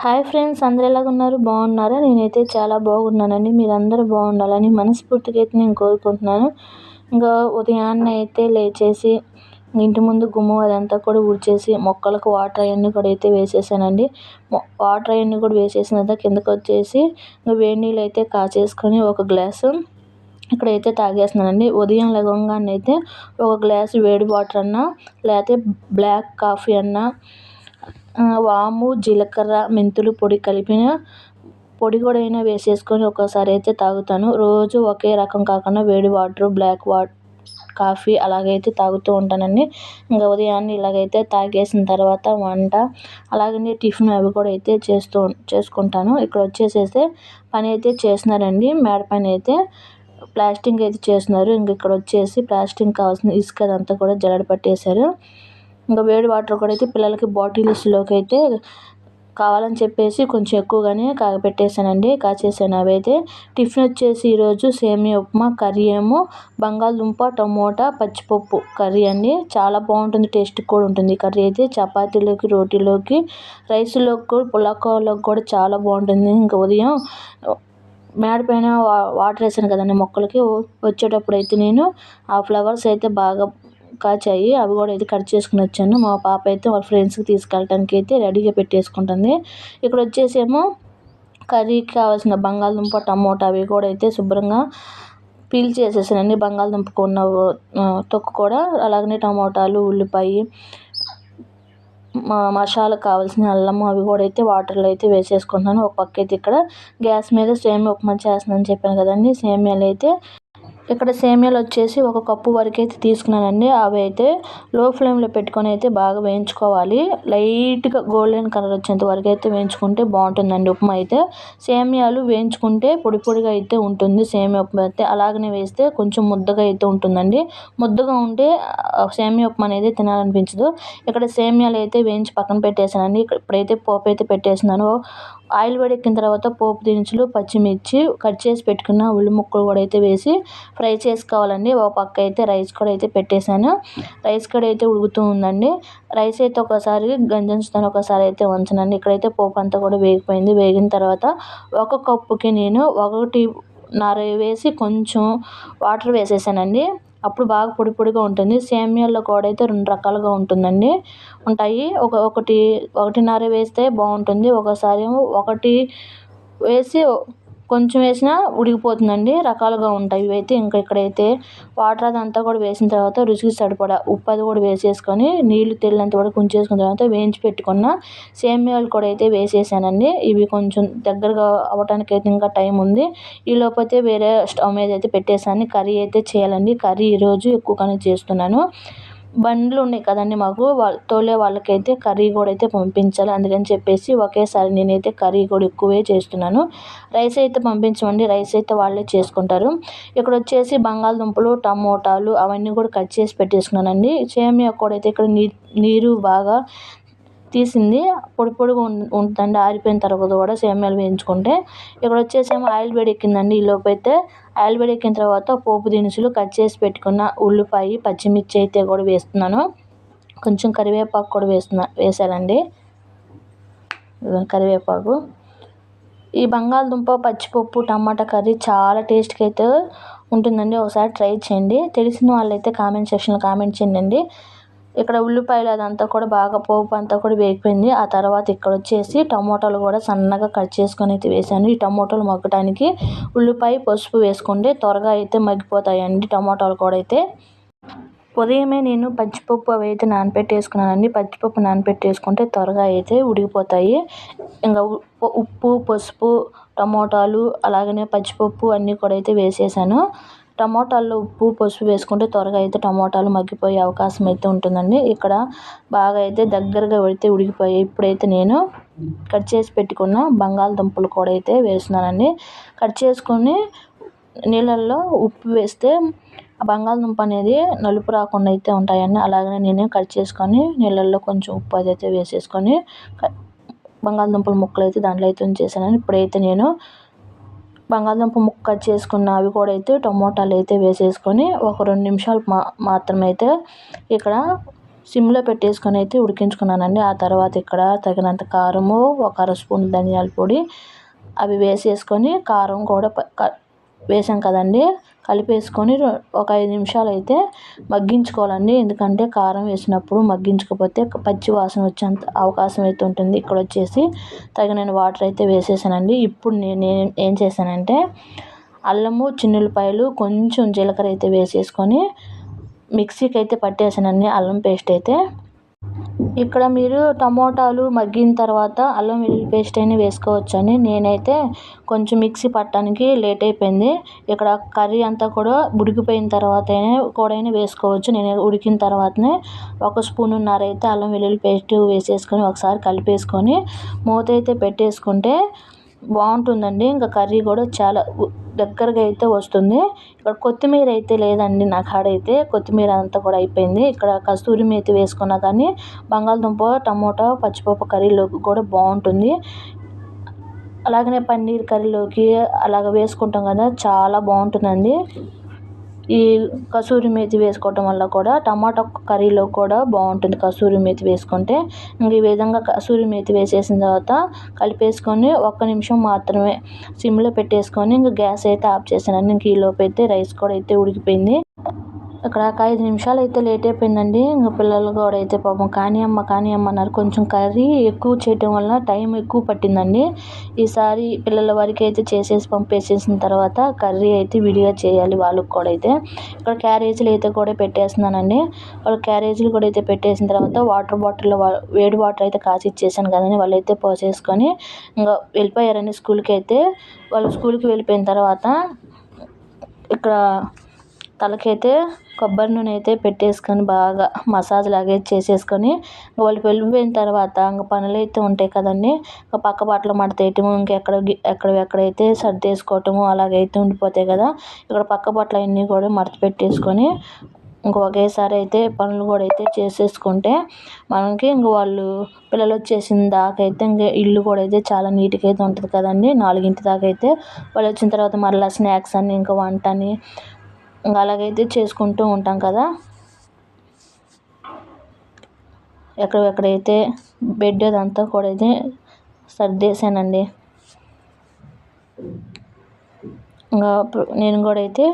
Hi friends అందరు ఎలాగ ఉన్నారు? బాగున్నారా? నేనైతే చాలా బాగున్నానండి. మీరందరూ బాగుండాలని మనస్ఫూర్తిగా అయితే నేను కోరుకుంటున్నాను. ఇంకా ఉదయాన్నే అయితే లేచేసి ఇంటి ముందు గుమ్మం అదంతా కూడా ఊడ్చేసి మొక్కలకు వాటర్ అవన్నీ కూడా అయితే వేసేసానండి. వాటర్ అవన్నీ కూడా వేసేసిన తర్వాత కిందకు వచ్చేసి వేడి నీళ్ళు అయితే కాచేసుకొని ఒక గ్లాసు ఇక్కడైతే తాగేస్తున్నానండి. ఉదయం లేవగానే అయితే ఒక గ్లాసు వేడి వాటర్ అన్నా లేకపోతే బ్లాక్ కాఫీ అన్నా వాము జీలకర్ర మెంతులు పొడి కలిపిన పొడి కూడా అయినా వేసేసుకొని ఒక్కసారి అయితే తాగుతాను. రోజు ఒకే రకం కాకుండా వేడి వాటర్ బ్లాక్ వాటర్ కాఫీ అలాగైతే తాగుతూ ఉంటానండి. ఇంకా ఉదయాన్నే ఇలాగైతే తాగేసిన తర్వాత వంట అలాగనే టిఫిన్ అవి కూడా అయితే చేస్తూ చేసుకుంటాను. ఇక్కడ వచ్చేసేసి పని అయితే చేస్తున్నారండి. మేడ పని అయితే ప్లాస్టింగ్ అయితే చేస్తున్నారు. ఇంక ఇక్కడ వచ్చేసి ప్లాస్టింగ్ కావాల్సిన ఇసుక అదంతా కూడా జల్లెడ పట్టేశారు. ఇంకా వేడి వాటర్ కూడా అయితే పిల్లలకి బాటిల్స్లోకి అయితే కావాలని చెప్పేసి కొంచెం ఎక్కువగానే కాగపెట్టేసానండి కాచేసాను. అవైతే టిఫిన్ వచ్చేసి ఈరోజు సేమియా ఉప్మా కర్రీ ఏమో బంగాళదుంప టమోటా పచ్చిపప్పు కర్రీ అండి. చాలా బాగుంటుంది టేస్ట్ కూడా ఉంటుంది. కర్రీ అయితే చపాతీలోకి రోటీలోకి రైస్లోకి కూడా పులాకోలోకి కూడా చాలా బాగుంటుంది. ఇంకా ఉదయం మేడపైన వాటర్ వేసాను కదండి మొక్కలకి. వచ్చేటప్పుడు అయితే నేను ఆ ఫ్లవర్స్ అయితే బాగా కాచాయి. అవి కూడా అయితే కట్ చేసుకుని వచ్చాను. మా పాప అయితే వాళ్ళ ఫ్రెండ్స్కి తీసుకెళ్ళటానికి అయితే రెడీగా పెట్టేసుకుంటుంది. ఇక్కడ వచ్చేసేమో కర్రీకి కావాల్సిన బంగాళదుంప టమోటా అవి కూడా అయితే శుభ్రంగా పీల్ చేసేసానండి. బంగాళదుంపకు ఉన్న తొక్కు కూడా అలాగనే టమోటాలు ఉల్లిపాయ మసాలా కావాల్సిన అల్లము అవి కూడా అయితే వాటర్లో అయితే వేసేసుకుంటున్నాను. ఒక పక్క అయితే ఇక్కడ గ్యాస్ మీద సేమియా ఉప్మా చేస్తున్నాను చెప్పాను కదండి. సేమియాలు అయితే ఇక్కడ సేమియాలు వచ్చేసి ఒక కప్పు వరకు అయితే తీసుకున్నానండి. అవి అయితే లో ఫ్లేమ్లో పెట్టుకొని అయితే బాగా వేయించుకోవాలి. లైట్గా గోల్డెన్ కలర్ వచ్చేంత వరకు అయితే వేయించుకుంటే బాగుంటుందండి ఉప్మా అయితే. సేమియాలు వేయించుకుంటే పొడి పొడిగా అయితే ఉంటుంది. సేమియా ఉప్మా అయితే అలాగనే వేస్తే కొంచెం ముద్దగా అయితే ఉంటుందండి. ముద్దగా ఉంటే సేమియా ఉప్మా అనేది తినాలనిపించదు. ఇక్కడ సేమియాలు అయితే వేయించి పక్కన పెట్టేసానండి ఇప్పుడైతే పోపు అయితే పెట్టేసినాను ఆయిల్ వేడెక్కిన తర్వాత పోపు దినుసులు పచ్చిమిర్చి కట్ చేసి పెట్టుకున్న ఉల్లి ముక్కలు కూడా అయితే వేసి ఫ్రై చేసుకోవాలండి. ఒక పక్క అయితే రైస్ కూడా అయితే పెట్టేశాను. రైస్ కూడా అయితే ఉడుకుతూ ఉందండి. రైస్ అయితే ఒకసారి గంజంచుతాను ఒకసారి అయితే వంచనండి. ఇక్కడైతే పోపు అంతా కూడా వేగిపోయింది. వేగిన తర్వాత ఒక కప్పుకి నేను ఒకటి నర వేసి కొంచెం వాటర్ వేసేసానండి. అప్పుడు బాగా పొడి పొడిగా ఉంటుంది. సేమియాల్లో కూడా అయితే రెండు రకాలుగా ఉంటుందండి. ఉంటాయి. ఒక ఒకటి ఒకటిన్నర వేస్తే బాగుంటుంది. ఒకసారి ఒకటి వేసి కొంచెం వేసినా ఉడికిపోతుందండి. రకాలుగా ఉంటాయి. ఇవైతే ఇంకా ఇక్కడైతే వాటర్ అదంతా కూడా వేసిన తర్వాత రుచికి సరిపడా ఉప్పు అది కూడా వేసేసుకొని నీళ్ళు తెల్లినంత వరకు ఉంచేసుకున్న తర్వాత వేయించి పెట్టుకున్న సేమియాలు కూడా అయితే వేసేసానండి. ఇవి కొంచెం దగ్గరగా అవ్వటానికి అయితే ఇంకా టైం ఉంది. ఈ లోపైతే వేరే స్టవ్ మీద అయితే పెట్టేసాను కర్రీ అయితే చేయాలండి. కర్రీ ఈరోజు ఎక్కువగానే చేస్తున్నాను. బండ్లు ఉన్నాయి కదండి మాకు. వాళ్ళ తోలే వాళ్ళకైతే కర్రీ కూడా అయితే పంపించాలి. అందుకని చెప్పేసి ఒకేసారి నేనైతే కర్రీ కూడా ఎక్కువే చేస్తున్నాను. రైస్ అయితే పంపించమండి. రైస్ అయితే వాళ్ళే చేసుకుంటారు. ఇక్కడ వచ్చేసి బంగాళదుంపలు టమోటాలు అవన్నీ కూడా కట్ చేసి పెట్టేసుకున్నానండి. సేమియా కూడా అయితే ఇక్కడ నీరు బాగా తీసింది. పొడి పొడిగా ఉంటుందండి. ఆరిపోయిన తర్వాత కూడా సేమ్యాలు వేయించుకుంటే. ఇక్కడ వచ్చేసేమో ఆయిల్ వేడెక్కిందండి ఈ ఈలోపు అయితే ఆయిల్ వేడెక్కిన తర్వాత పోపు దినుసులు కట్ చేసి పెట్టుకున్న ఉల్లిపాయ పచ్చిమిర్చి అయితే కూడా వేస్తున్నాను. కొంచెం కరివేపాకు కూడా వేస్తున్నా వేసానండి. కరివేపాకు. ఈ బంగాళదుంప పచ్చిపప్పు టమాటా కర్రీ చాలా టేస్ట్కి అయితే ఉంటుందండి. ఒకసారి ట్రై చేయండి. తెలిసిన వాళ్ళైతే కామెంట్ సెక్షన్లో కామెంట్ చేయండి. ఇక్కడ ఉల్లిపాయలు అదంతా కూడా బాగా పోపు అంతా కూడా వేగిపోయింది. ఆ తర్వాత ఇక్కడ వచ్చేసి టమోటాలు కూడా సన్నగా కట్ చేసుకొని అయితే వేసాను ఈ టమోటాలు మగ్గటానికి ఉల్లిపాయ పసుపు వేసుకుంటే త్వరగా అయితే మగ్గిపోతాయండి టమోటాలు కూడా అయితే. ఉదయమే నేను పచ్చిపప్పు అవి అయితే నానపెట్టేసుకున్నానండి. పచ్చిపప్పు నానపెట్టేసుకుంటే త్వరగా అయితే ఉడికిపోతాయి. ఇంకా ఉప్పు పసుపు టమోటాలు అలాగనే పచ్చిపప్పు అన్నీ కూడా అయితే వేసేసాను. టమోటాల్లో ఉప్పు పసుపు వేసుకుంటే త్వరగా అయితే టమోటాలు మగ్గిపోయే అవకాశం అయితే ఉంటుందండి. ఇక్కడ బాగా అయితే దగ్గరగా పెడితే ఉడికిపోయాయి ఇప్పుడైతే నేను కట్ చేసి పెట్టుకున్న బంగాళదుంపలు కూడా అయితే వేస్తున్నానండి. కట్ చేసుకొని నీళ్ళల్లో ఉప్పు వేస్తే బంగాళదుంప అనేది నలుపు రాకుండా అయితే ఉంటాయండి. అలాగనే నేను కట్ చేసుకొని నీళ్ళల్లో కొంచెం ఉప్పు అది అయితే వేసేసుకొని బంగాళదుంపల ముక్కలు అయితే దాంట్లో అయితే ఉంచేసాను ఇప్పుడైతే నేను బంగాళదుంప ముక్క కట్ చేసుకున్న అవి కూడా అయితే టమోటాలు అయితే వేసేసుకొని ఒక రెండు నిమిషాలు మా మాత్రమే అయితే ఇక్కడ సిమ్లో పెట్టేసుకొని అయితే ఉడికించుకున్నానండి. ఆ తర్వాత ఇక్కడ తగినంత కారము ఒక అర స్పూన్ ధనియాల పొడి అవి వేసేసుకొని కారం కూడా వేసాం కదండి. కలిపేసుకొని ఒక ఐదు నిమిషాలు అయితే మగ్గించుకోవాలండి. ఎందుకంటే కారం వేసినప్పుడు మగ్గించకపోతే పచ్చి వాసన వచ్చేంత అవకాశం అయితే ఉంటుంది. ఇక్కడ వచ్చేసి తగినన్ని వాటర్ అయితే వేసేసానండి. ఇప్పుడు నేను ఏం చేశానంటే అల్లము చిన్నులపాయలు కొంచెం జీలకర్ర అయితే వేసేసుకొని మిక్సీకి అయితే పట్టేసానండి. అల్లం పేస్ట్ అయితే ఇక్కడ మీరు టమోటాలు మగ్గిన తర్వాత అల్లం వెల్లుల్లి పేస్ట్ అయినా వేసుకోవచ్చండి. నేనైతే కొంచెం మిక్సీ పట్టడానికి లేట్ అయిపోయింది. ఇక్కడ కర్రీ అంతా కూడా ఉడికిపోయిన తర్వాత కూడా వేసుకోవచ్చు. నేను ఉడికిన తర్వాతనే ఒక స్పూనున్నర అయితే అల్లం వెల్లుల్లి పేస్ట్ వేసేసుకొని ఒకసారి కలిపేసుకొని మూత అయితే పెట్టేసుకుంటే బాగుంటుందండి. ఇంకా కర్రీ కూడా చాలా దగ్గరగా అయితే వస్తుంది. ఇక్కడ కొత్తిమీర అయితే లేదండి నా కాడ అయితే కొత్తిమీర అంతా కూడా అయిపోయింది. ఇక్కడ కస్తూరి మేతి వేసుకున్నా కానీ బంగాళదుంప టమోటా పచ్చిపప్పు కర్రీలోకి కూడా బాగుంటుంది. అలాగనే పన్నీర్ కర్రీలోకి అలాగ వేసుకుంటాం కదా చాలా బాగుంటుందండి. ఈ కసూరి మేతి వేసుకోవటం వల్ల కూడా టమాటా కర్రీలో కూడా బాగుంటుంది కసూరి మేతి వేసుకుంటే. ఇంక ఈ విధంగా కసూరి మేతి వేసేసిన తర్వాత కలిపేసుకొని ఒక్క నిమిషం మాత్రమే సిమ్లో పెట్టేసుకొని ఇంక గ్యాస్ అయితే ఆఫ్ చేశానండి. ఇంక ఈలోపు అయితే రైస్ కూడా అయితే ఉడికిపోయింది. అక్కడ ఒక ఐదు నిమిషాలు అయితే లేట్ అయిపోయిందండి ఇంకా పిల్లలు కూడా అయితే పాపం కానీ అమ్మ కానీ అమ్మ అన్నారు. కొంచెం కర్రీ ఎక్కువ చేయటం వల్ల టైం ఎక్కువ పట్టిందండి. ఈసారి పిల్లల వరకు అయితే చేసేసి పంపేసేసిన తర్వాత కర్రీ అయితే విడిగా చేయాలి వాళ్ళకి కూడా అయితే. ఇక్కడ క్యారేజీలు అయితే కూడా పెట్టేస్తున్నానండి. వాళ్ళు క్యారేజీలు కూడా అయితే పెట్టేసిన తర్వాత వాటర్ బాటిల్లో వేడి వాటర్ అయితే కాచి ఇచ్చేసాను కదండి. వాళ్ళు అయితే పోసేసుకొని ఇంకా వెళ్ళిపోయారండి స్కూల్కి అయితే. వాళ్ళు స్కూల్కి వెళ్ళిపోయిన తర్వాత ఇక్కడ తలకైతే కొబ్బరి నూనె అయితే పెట్టేసుకొని బాగా మసాజ్ లాగా చేసేసుకొని వాళ్ళు వెళ్ళిపోయిన తర్వాత ఇంక పనులు అయితే ఉంటాయి కదండి. ఇంకా పక్క బట్టలు మడతేయటము ఇంకెక్కడ ఎక్కడ ఎక్కడైతే సర్దేసుకోవటము అలాగైతే ఉండిపోతాయి కదా. ఇక్కడ పక్క బట్టలు అన్నీ కూడా మడత పెట్టేసుకొని ఇంక ఒకేసారి అయితే పనులు కూడా అయితే చేసేసుకుంటే మనకి ఇంక వాళ్ళు పిల్లలు వచ్చేసిన దాకా అయితే ఇంక ఇల్లు కూడా అయితే చాలా నీట్గా అయితే ఉంటుంది కదండి. నాలుగింటి దాకా అయితే వాళ్ళు వచ్చిన తర్వాత మరలా స్నాక్స్ అని ఇంకా వంట అని ఇంకా అలాగైతే చేసుకుంటూ ఉంటాం కదా. ఎక్కడెక్కడైతే బెడ్ అదంతా కూడా అయితే సర్దేశానండి. ఇంకా నేను కూడా అయితే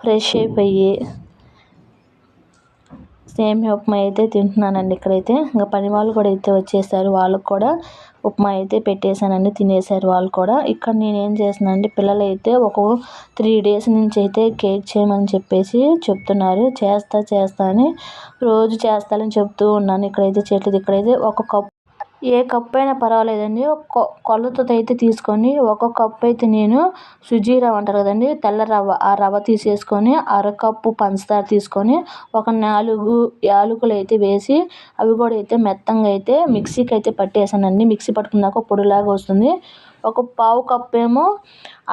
ఫ్రెష్ అయిపోయి సేమియా ఉప్మా అయితే తింటున్నానండి ఇక్కడైతే. ఇంకా పని వాళ్ళు కూడా అయితే వచ్చేసారు. వాళ్ళకు కూడా ఉప్మా అయితే పెట్టేశానండి తినేసారు వాళ్ళు కూడా. ఇక్కడ నేనేం ఏం చేస్తున్నానంటే పిల్లలు అయితే ఒక త్రీ డేస్ నుంచి అయితే కేక్ చేయమని చెప్పేసి చెప్తున్నారు. చేస్తా చేస్తా అని రోజు చేస్తానని చెప్తూ ఉన్నాను. ఇక్కడైతే చెట్లు ఇక్కడైతే ఒక కప్ ఏ కప్పు అయినా పర్వాలేదండి కొలతతో అయితే తీసుకొని ఒక కప్పు అయితే నేను సుజీ రవ్వ అంటారు కదండి తెల్ల రవ్వ ఆ రవ్వ తీసేసుకొని అరకప్పు పంచదార తీసుకొని ఒక నాలుగు యాలకులు అయితే వేసి అవి కూడా అయితే మెత్తంగా అయితే మిక్సీకి అయితే పట్టేసానండి. మిక్సీ పట్టుకున్నాక పొడిలాగా వస్తుంది. ఒక పావు కప్పు ఏమో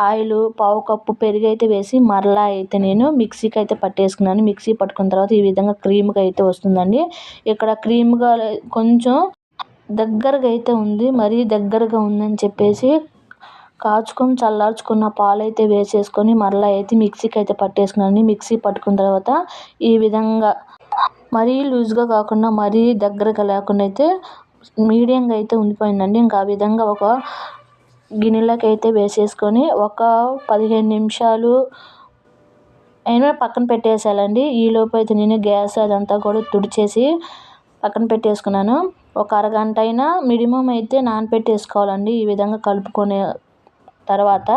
ఆయిల్ పావు కప్పు పెరుగు అయితే వేసి మరలా అయితే నేను మిక్సీకి అయితే పట్టేసుకున్నాను. మిక్సీ పట్టుకున్న తర్వాత ఈ విధంగా క్రీమ్గా అయితే వస్తుందండి. ఇక్కడ క్రీమ్గా కొంచెం దగ్గరగా అయితే ఉంది మరీ దగ్గరగా ఉందని చెప్పేసి కాచుకొని చల్లార్చుకున్న పాలైతే వేసేసుకొని మరలా అయితే మిక్సీకి అయితే పట్టేసుకున్నాను. మిక్సీ పట్టుకున్న తర్వాత ఈ విధంగా మరీ లూజ్గా కాకుండా మరీ దగ్గరగా లేకుండా అయితే మీడియంగా అయితే ఉండిపోయిందండి. ఇంకా ఆ విధంగా ఒక గిన్నెలోకి అయితే వేసేసుకొని ఒక పదిహేను నిమిషాలు అయినా పక్కన పెట్టేసేయాలండి. ఈలోపు అయితే నేను గ్యాస్ అదంతా కూడా తుడిచేసి పక్కన పెట్టేసుకున్నాను. ఒక అరగంట అయినా మినిమం అయితే నానబెట్టేసుకోవాలండి ఈ విధంగా కలుపుకునే తర్వాత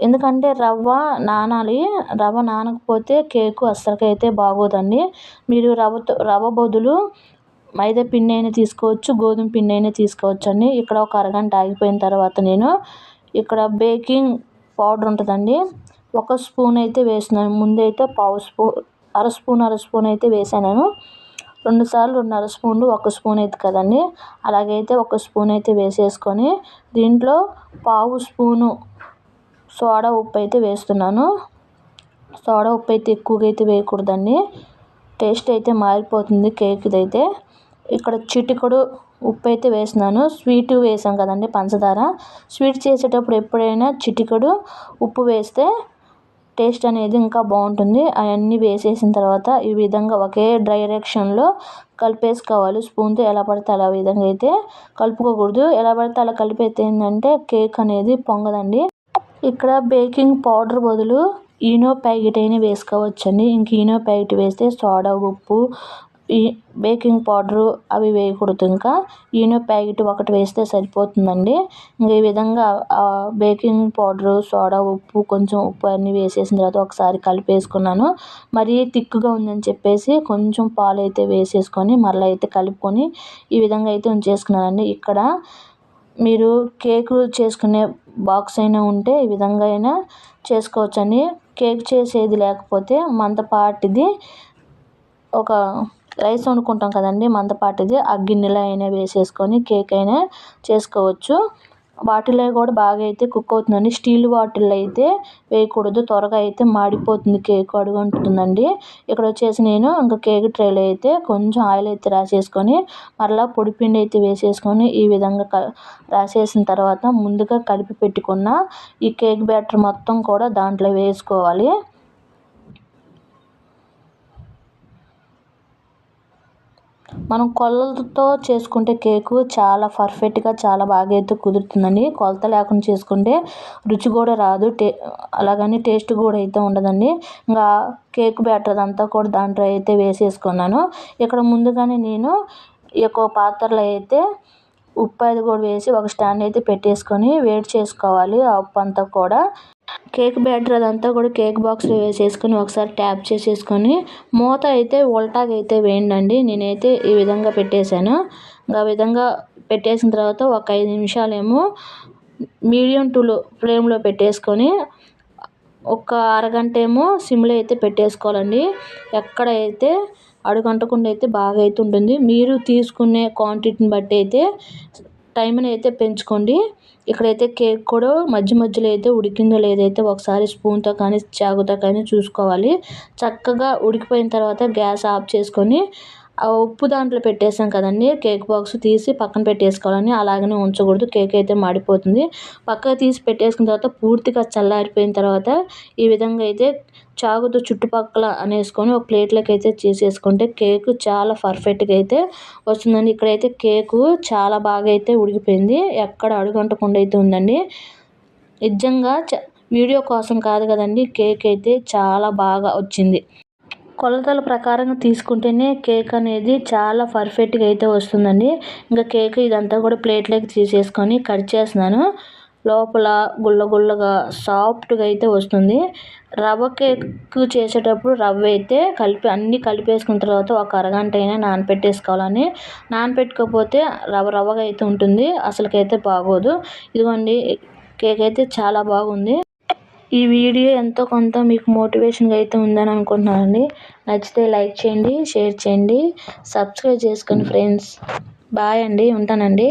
ఎందుకంటే రవ్వ నానాలి. రవ్వ నానకపోతే కేకు అస్సలకి అయితే బాగోదండి. మీరు రవ్వతో రవ్వ బదులు మైదా పిండి అయినా తీసుకోవచ్చు గోధుమ పిండి అయినా తీసుకోవచ్చు అండి ఇక్కడ ఒక అరగంట ఆగిపోయిన తర్వాత నేను ఇక్కడ బేకింగ్ పౌడర్ ఉంటుందండి. ఒక స్పూన్ అయితే వేసినాను ముందైతే పావు స్పూన్ అర స్పూన్ అర స్పూన్ అయితే వేసాను. రెండు సార్లు రెండున్నర స్పూన్లు ఒక స్పూన్ అయితే కదండి. అలాగైతే ఒక స్పూన్ అయితే వేసేసుకొని దీంట్లో పావు స్పూను సోడా ఉప్పు అయితే వేస్తున్నాను. సోడా ఉప్పు అయితే ఎక్కువగా అయితే వేయకూడదండి. టేస్ట్ అయితే మారిపోతుంది కేక్ది అయితే ఇక్కడ చిటికడు ఉప్పు అయితే వేసినాను స్వీట్ వేసాం కదండి పంచదార. స్వీట్ చేసేటప్పుడు ఎప్పుడైనా చిటికడు ఉప్పు వేస్తే టేస్ట్ అనేది ఇంకా బాగుంటుంది. అవన్నీ వేసేసిన తర్వాత ఈ విధంగా ఒకే డైరెక్షన్లో కలిపేసుకోవాలి. స్పూన్తో ఎలా పడితే అలా విధంగా అయితే కలుపుకోకూడదు. ఎలా పడితే అలా కలిపేస్తే ఏంటంటే కేక్ అనేది పొంగదండి. ఇక్కడ బేకింగ్ పౌడర్ బదులు ఈనో ప్యాకెట్ అయినా వేసుకోవచ్చండి. ఇంక ఈనో ప్యాకెట్ వేస్తే సోడా ఉప్పు ఈ బేకింగ్ పౌడరు అవి వేయకూడదు. ఇంకా ఈనో ప్యాకెట్ ఒకటి వేస్తే సరిపోతుందండి. ఇంకా ఈ విధంగా బేకింగ్ పౌడరు సోడా ఉప్పు కొంచెం ఉప్పు అన్నీ వేసేసిన తర్వాత ఒకసారి కలిపేసుకున్నాను. మరీ థిక్గా ఉందని చెప్పేసి కొంచెం పాలు అయితే వేసేసుకొని మళ్ళీ అయితే కలుపుకొని ఈ విధంగా అయితే ఉంచేసుకున్నానండి. ఇక్కడ మీరు కేకు చేసుకునే బాక్స్ అయినా ఉంటే ఈ విధంగా అయినా చేసుకోవచ్చండి. కేక్ చేసేది లేకపోతే మందపాటిది ఒక రైస్ వండుకుంటాం కదండి మందపాటిది ఆ గిన్నెలో అయినా వేసేసుకొని కేక్ అయినా చేసుకోవచ్చు. వాటిలో కూడా బాగా అయితే కుక్ అవుతుందండి. స్టీల్ వాటిల్లో అయితే వేయకూడదు. త్వరగా అయితే మాడిపోతుంది కేక్ అడుగుంటుందండి ఇక్కడ వచ్చేసి నేను ఇంకా కేక్ ట్రేలో అయితే కొంచెం ఆయిల్ అయితే రాసేసుకొని మరలా పొడిపిండి అయితే వేసేసుకొని ఈ విధంగా క రాసేసిన తర్వాత ముందుగా కలిపి పెట్టుకున్న ఈ కేక్ బ్యాటర్ మొత్తం కూడా దాంట్లో వేసుకోవాలి. మనం కొలతతో చేసుకుంటే కేకు చాలా పర్ఫెక్ట్గా చాలా బాగా అయితే కుదురుతుందండి. కొలత లేకుండా చేసుకుంటే రుచి కూడా రాదు. టే అలాగని టేస్ట్ కూడా అయితే ఉండదండి. ఇంకా కేక్ బ్యాటర్ అంతా కూడా దాంట్లో అయితే వేసేసుకున్నాను. ఇక్కడ ముందుగానే నేను ఈ యొక్క పాత్రలో అయితే ఉప్పు అది కూడా వేసి ఒక స్టాండ్ అయితే పెట్టేసుకొని వేడి చేసుకోవాలి. ఆ ఉప్పు అంతా కూడా కేక్ బ్యాటర్ అదంతా కూడా కేక్ బాక్స్లో వేసేసుకొని ఒకసారి ట్యాప్ చేసేసుకొని మూత అయితే ఉల్టాగా అయితే వేయండి నేనైతే ఈ విధంగా పెట్టేశాను. ఆ విధంగా పెట్టేసిన తర్వాత ఒక ఐదు నిమిషాలేమో మీడియం టు లో ఫ్లేమ్లో పెట్టేసుకొని ఒక అరగంట ఏమో సిమ్లో అయితే పెట్టేసుకోవాలండి. ఎక్కడైతే అడుగంటకుండా అయితే బాగా అయితే ఉంటుంది మీరు తీసుకునే క్వాంటిటీని బట్టి అయితే టైంని అయితే పెంచుకోండి. ఇక్కడైతే కేక్ కూడా మధ్య మధ్యలో అయితే ఉడికిందో లేదైతే ఒకసారి స్పూన్తో కానీ చాకుతో కానీ చూసుకోవాలి. చక్కగా ఉడికిపోయిన తర్వాత గ్యాస్ ఆఫ్ చేసుకొని ఉప్పు దాంట్లో పెట్టేసాం కదండి. కేక్ బాక్స్ తీసి పక్కన పెట్టేసుకోవాలని అలాగనే ఉంచకూడదు. కేక్ అయితే మాడిపోతుంది. పక్కకు తీసి పెట్టేసుకున్న తర్వాత పూర్తిగా చల్లారిపోయిన తర్వాత ఈ విధంగా అయితే చాకుతో చుట్టుపక్కల అనేసుకొని ఒక ప్లేట్లోకి అయితే చేసేసుకుంటే కేక్ చాలా పర్ఫెక్ట్గా అయితే వస్తుందండి. ఇక్కడైతే కేకు చాలా బాగా అయితే ఉడికిపోయింది. ఎక్కడ అడుగంటకుండా అయితే ఉందండి. నిజంగా వీడియో కోసం కాదు కదండి కేక్ అయితే చాలా బాగా వచ్చింది. కొలతల ప్రకారం తీసుకుంటేనే కేక్ అనేది చాలా పర్ఫెక్ట్గా అయితే వస్తుందండి. ఇంకా కేక్ ఇదంతా కూడా ప్లేట్లోకి తీసేసుకొని కట్ చేస్తున్నాను. లోపల గుల్ల గుల్లగా సాఫ్ట్గా అయితే వస్తుంది. రవ్వ కేక్ చేసేటప్పుడు రవ్వ అయితే కలిపి అన్నీ కలిపేసుకున్న తర్వాత ఒక అరగంట అయినా నానపెట్టేసుకోవాలని నానపెట్టుకోకపోతే రవ్వ రవ్వగా అయితే ఉంటుంది. అసలుకైతే బాగోదు. ఇదిగోండి కేక్ అయితే చాలా బాగుంది. ఈ వీడియో ఎంతో కొంత మీకు మోటివేషన్గా అయితే ఉందని అనుకుంటున్నానండి. నచ్చితే లైక్ చేయండి షేర్ చేయండి సబ్స్క్రైబ్ చేసుకోండి ఫ్రెండ్స్. బాయ్ అండి ఉంటానండి.